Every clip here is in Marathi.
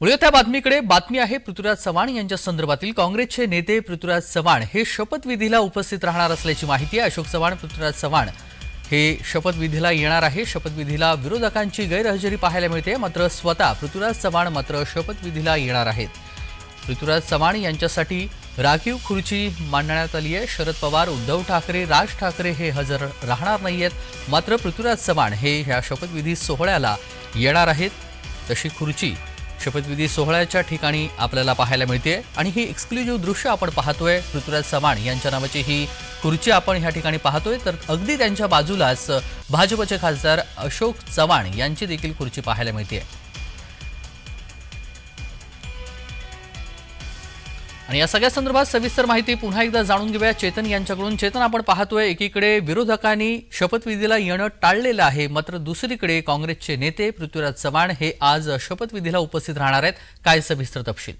वळूया त्या बातमीकडे. बातमी आहे पृथ्वीराज चव्हाण यांच्या संदर्भातील. काँग्रेसचे नेते पृथ्वीराज चव्हाण हे शपथविधीला उपस्थित राहणार असल्याची माहिती आहे. अशोक चव्हाण पृथ्वीराज चव्हाण हे शपथविधीला येणार आहे. शपथविधीला विरोधकांची गैरहजेरी पाहायला मिळते. मात्र स्वतः पृथ्वीराज चव्हाण मात्र शपथविधीला येणार आहेत. पृथ्वीराज चव्हाण यांच्यासाठी राखीव खुर्ची मांडण्यात आली आहे. शरद पवार उद्धव ठाकरे राज ठाकरे हे हजर राहणार नाही आहेत मात्र पृथ्वीराज चव्हाण हे ह्या शपथविधी सोहळ्याला येणार आहेत. तशी खुर्ची शपथविधी सोहळ्याच्या ठिकाणी आपल्याला पाहायला मिळते आणि ही एक्सक्लुझिव्ह दृश्य आपण पाहतोय. पृथ्वीराज चव्हाण यांच्या नावाची ही खुर्ची आपण ह्या ठिकाणी पाहतोय. तर अगदी त्यांच्या बाजूलाच भाजपचे खासदार अशोक चव्हाण यांची देखील खुर्ची पाहायला मिळते आणि या सगळ्या संदर्भात सविस्तर माहिती पुन्हा एकदा जाणून घेऊया. चेतन यांच्याकडून. चेतन आपण पाहतोय एकीकडे विरोधकांनी शपथविधीला येणं टाळलेलं आहे. मात्र दुसरीकडे काँग्रेसचे नेते पृथ्वीराज चव्हाण हे आज शपथविधीला उपस्थित राहणार आहेत. काय सविस्तर तपशील?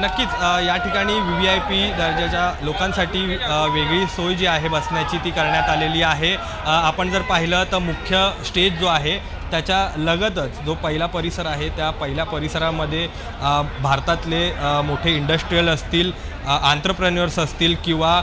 नक्कीच. या ठिकाणी व्ही व्ही आय पी दर्जाच्या लोकांसाठी वेगळी सोय जी आहे बसण्याची ती करण्यात आलेली आहे. आपण जर पाहिलं तर मुख्य स्टेज जो आहे त्याच्या लगतच जो पहिला परिसर आहे त्या पहिल्या परिसरामध्ये भारतातले मोठे इंडस्ट्रीयल असतील आंतरप्रेन्युअर्स असतील किंवा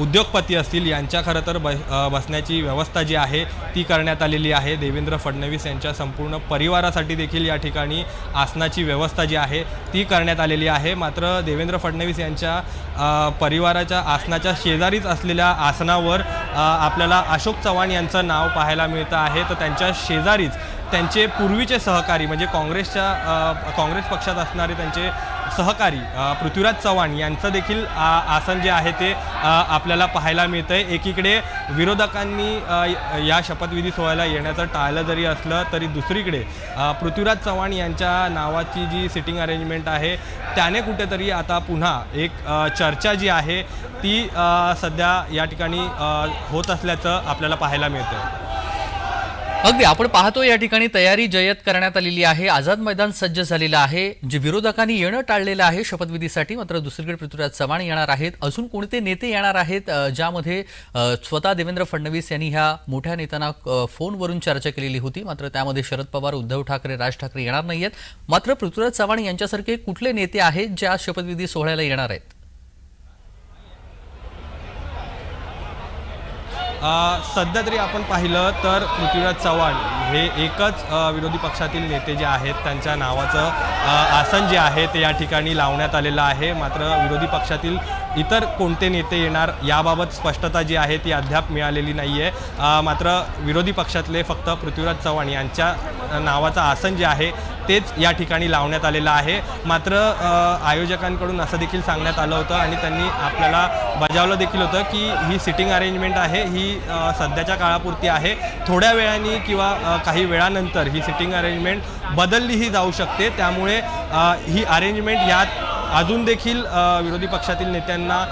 उद्योगपती असतील यांच्या खरं तर ब बसण्याची व्यवस्था जी आहे ती करण्यात आलेली आहे. देवेंद्र फडणवीस यांच्या संपूर्ण परिवारासाठी देखील या ठिकाणी आसनाची व्यवस्था जी आहे ती करण्यात आलेली आहे. मात्र देवेंद्र फडणवीस यांच्या परिवाराच्या आसनाच्या शेजारीच असलेल्या आसनावर आपल्याला अशोक चव्हाण यांचं नाव पाहायला मिळतं आहे. तर त्यांच्या शेजारीच त्यांचे पूर्वीचे सहकारी म्हणजे काँग्रेसच्या काँग्रेस पक्षात असणारे त्यांचे सहकारी पृथ्वीराज चव्हाण यांचं देखील आसन जे आहे ते आपल्याला पाहायला मिळतं आहे एकीकडे विरोधकांनी या शपथविधी सोहळ्याला येण्याचं टाळलं जरी असलं तरी दुसरीकडे पृथ्वीराज चव्हाण यांच्या नावाची जी सिटिंग अरेंजमेंट आहे त्याने कुठेतरी आता पुन्हा एक चर्चा जी आहे ती सध्या या ठिकाणी होत असल्याचं आपल्याला पाहायला मिळतं अगदी आपण पाहतो या ठिकाणी तयारी जयत करण्यात आलेली आहे. आझाद मैदान सज्ज झालेलं आहे. जे विरोधकांनी येणं टाळलेलं आहे शपथविधीसाठी मात्र दुसरीकडे पृथ्वीराज चव्हाण येणार आहेत. अजून कोणते नेते येणार आहेत ज्यामध्ये स्वतः देवेंद्र फडणवीस यांनी ह्या मोठ्या नेत्यांना फोनवरून चर्चा केलेली होती मात्र त्यामध्ये शरद पवार उद्धव ठाकरे राज ठाकरे येणार नाहीयेत. मात्र पृथ्वीराज चव्हाण यांच्यासारखे कुठले नेते आहेत जे आज शपथविधी सोहळ्याला येणार आहेत? सध्या तरी आपण पाहिलं तर पृथ्वीराज चव्हाण हे एकच विरोधी पक्षातील नेते जे आहेत त्यांच्या नावाचं आसन जे आहे ते या ठिकाणी लावण्यात आलेलं आहे. मात्र विरोधी पक्षातील इतर कोणते नेते येणार याबाबत स्पष्टता जी आहे ती अद्याप मिळालेली नाही आहे मात्र विरोधी पक्षातले फक्त पृथ्वीराज चव्हाण यांच्या नावाचं आसन जे आहे तेच या ठिकाणी लावण्यात आलेलं आहे. मात्र आयोजकांकडून असं देखील सांगण्यात आलं होतं आणि त्यांनी आपल्याला बजावलं देखील होतं की ही सिटिंग अरेंजमेंट आहे ही सध्याच्या काळापुरती आहे. थोड्या वेळाने किंवा काही वेळानंतर ही सिटिंग अरेंजमेंट बदललीही जाऊ शकते. त्यामुळे ही अरेंजमेंट यात अजून देखील विरोधी पक्षातील नेत्यांना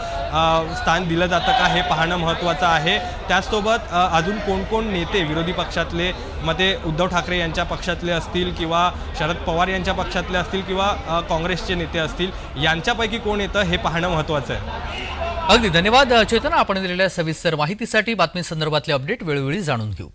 स्थान दिलं जातं का हे पाहणं महत्त्वाचं आहे. त्याचसोबत अजून कोण कोण नेते विरोधी पक्षातले मग ते उद्धव ठाकरे यांच्या पक्षातले असतील किंवा शरद पवार यांच्या पक्षातले असतील किंवा काँग्रेसचे नेते असतील यांच्यापैकी कोण येतं हे पाहणं महत्त्वाचं आहे. अगदी. धन्यवाद चेतन. आपण दिलेल्या सविस्तर माहितीसाठी बातमी संदर्भातले अपडेट वेळोवेळी जाणून घेऊ.